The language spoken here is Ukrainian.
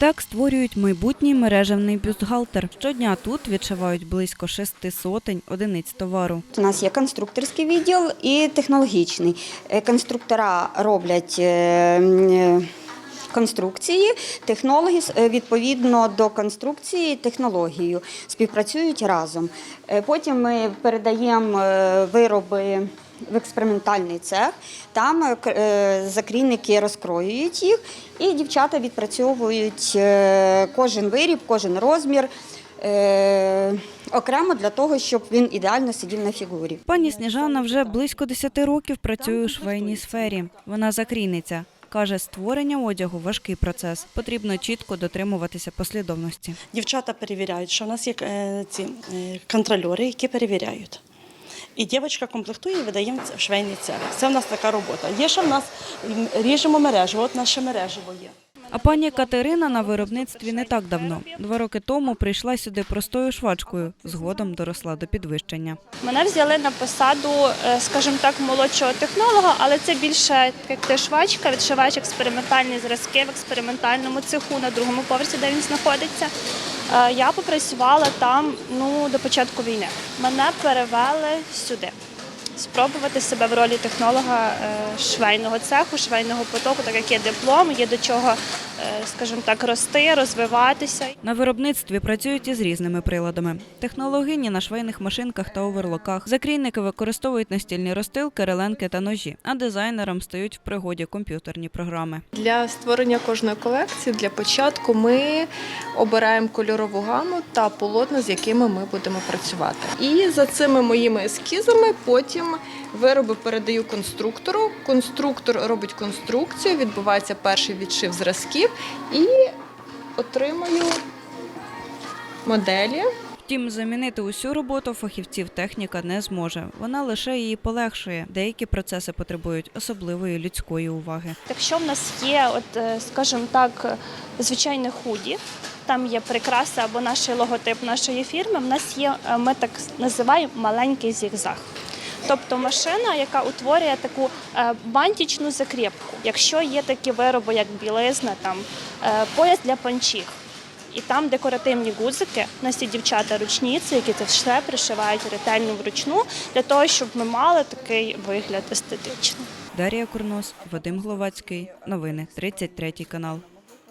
Так створюють майбутній мережевний бюстгальтер. Щодня тут відшивають близько шести сотень одиниць товару. У нас є конструкторський відділ і технологічний. Е, Конструктора роблять е, конструкції, технологи е, відповідно до конструкції технологію співпрацюють разом. Е, Потім ми передаємо е, вироби. В експериментальний цех там е, е, закрійники розкроюють їх, і дівчата відпрацьовують е, кожен виріб, кожен розмір окремо для того, щоб він ідеально сидів на фігурі. Пані Сніжана вже близько 10 років працює у швейній сфері. Вона закрійниця. Каже, створення одягу важкий процес. Потрібно чітко дотримуватися послідовності. Дівчата перевіряють, що в нас є ці контрольори, які перевіряють. І дівчинка комплектує і видає в швейний цех. Це в нас така робота. Є ще в нас ріжемо мережу, от наше мережево є. А пані Катерина на виробництві не так давно. Два роки тому прийшла сюди простою швачкою. Згодом доросла до підвищення. Мене взяли на посаду, е, скажімо так, молодшого технолога, але це більше як ти швачка, відшиваєш експериментальні зразки в експериментальному цеху на другому поверсі, де він знаходиться. Е, Я попрацювала там ну, до початку війни. Мене перевели сюди. Спробувати себе в ролі технолога е, швейного цеху, швейного потоку, так як є диплом, є до чого, скажімо так, рости, розвиватися. На виробництві працюють із різними приладами. Технологині на швейних машинках та оверлоках. Закрійники використовують настільні розстилки, реленки та ножі, а дизайнерам стають в пригоді комп'ютерні програми. Для створення кожної колекції для початку ми обираємо кольорову гаму та полотна, з якими ми будемо працювати. І за цими моїми ескізами потім вироби передаю конструктору. Конструктор робить конструкцію, відбувається перший відшив зразків і отримую моделі. Втім, замінити усю роботу фахівців техніка не зможе. Вона лише її полегшує. Деякі процеси потребують особливої людської уваги. Якщо в нас є, от, е, скажімо так, звичайне худі, там є прикраса або наш логотип нашої фірми, в нас є, е, ми так називаємо маленький зігзаг. Тобто машина, яка утворює таку е, бантічну закріпку. Якщо є такі вироби, як білизна, там е, пояс для панчіх, і там декоративні гудзики, у нас є дівчата ручниці, які це все пришивають ретельно вручну, для того, щоб ми мали такий вигляд естетичний. Дар'я Курнос, Вадим Гловацький. Новини 33 канал.